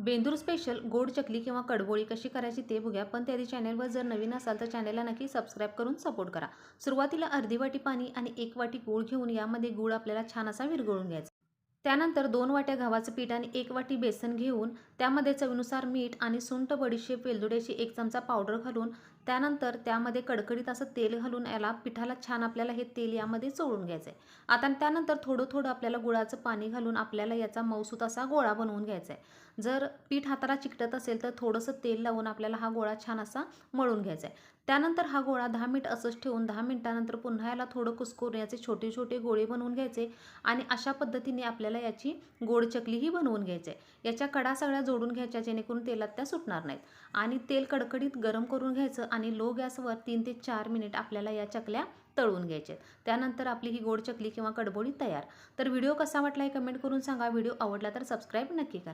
Bendur special गोड चकली किंवा कडबोळी कशी करायची ते बघूया. पण त्याआधी चॅनलवर जर नवीन असाल तर चॅनलला नक्की सबस्क्राईब करून सपोर्ट करा. सुरुवातीला अर्धी वाटी पाणी आणि एक वाटी गूळ घेऊन यामध्ये गूळ आपल्याला छान असा विरघळून घ्यायचा. त्यानंतर दोन वाट्या गव्हाचं पीठ आणि एक वाटी बेसन घेऊन त्यामध्ये चवीनुसार मीठ आणि सुंठ बडीशेप वेलदुड्याची एक चमचा पावडर घालून त्यानंतर त्यामध्ये कडकडीत असं तेल घालून याला पिठाला छान आपल्याला हे तेल यामध्ये चोळून घ्यायचं आहे आता त्यानंतर थोडं थोडं आपल्याला गुळाचं पाणी घालून आपल्याला याचा मौसूत असा गोळा बनवून घ्यायचा आहे जर पीठ हाताला चिकटत असेल तर थोडंसं तेल लावून आपल्याला हा गोळा छान असा मळून घ्यायचा आहे त्यानंतर हा गोळा दहा मिनिट असंच ठेवून दहा मिनिटानंतर पुन्हा याला थोडं कुस्करून याचे छोटे छोटे गोळे बनवून घ्यायचे आणि अशा पद्धतीने आपल्याला याची गोड चकलीही बनवून घ्यायची आहे याच्या कडा सगळ्या जोडून घ्यायच्या जेणेकरून तेलात त्या सुटणार नाहीत. आणि तेल कडकडीत गरम करून घ्यायचं आणि लो गॅसवर तीन ते चार मिनिट आपल्याला या चकल्या तळून घ्यायचे त्यानंतर आपली ही गोड चकली किंवा कडबोळी तयार. तर व्हिडिओ कसा वाटला हे कमेंट करून सांगा. व्हिडिओ आवडला तर सबस्क्राईब नक्की करा.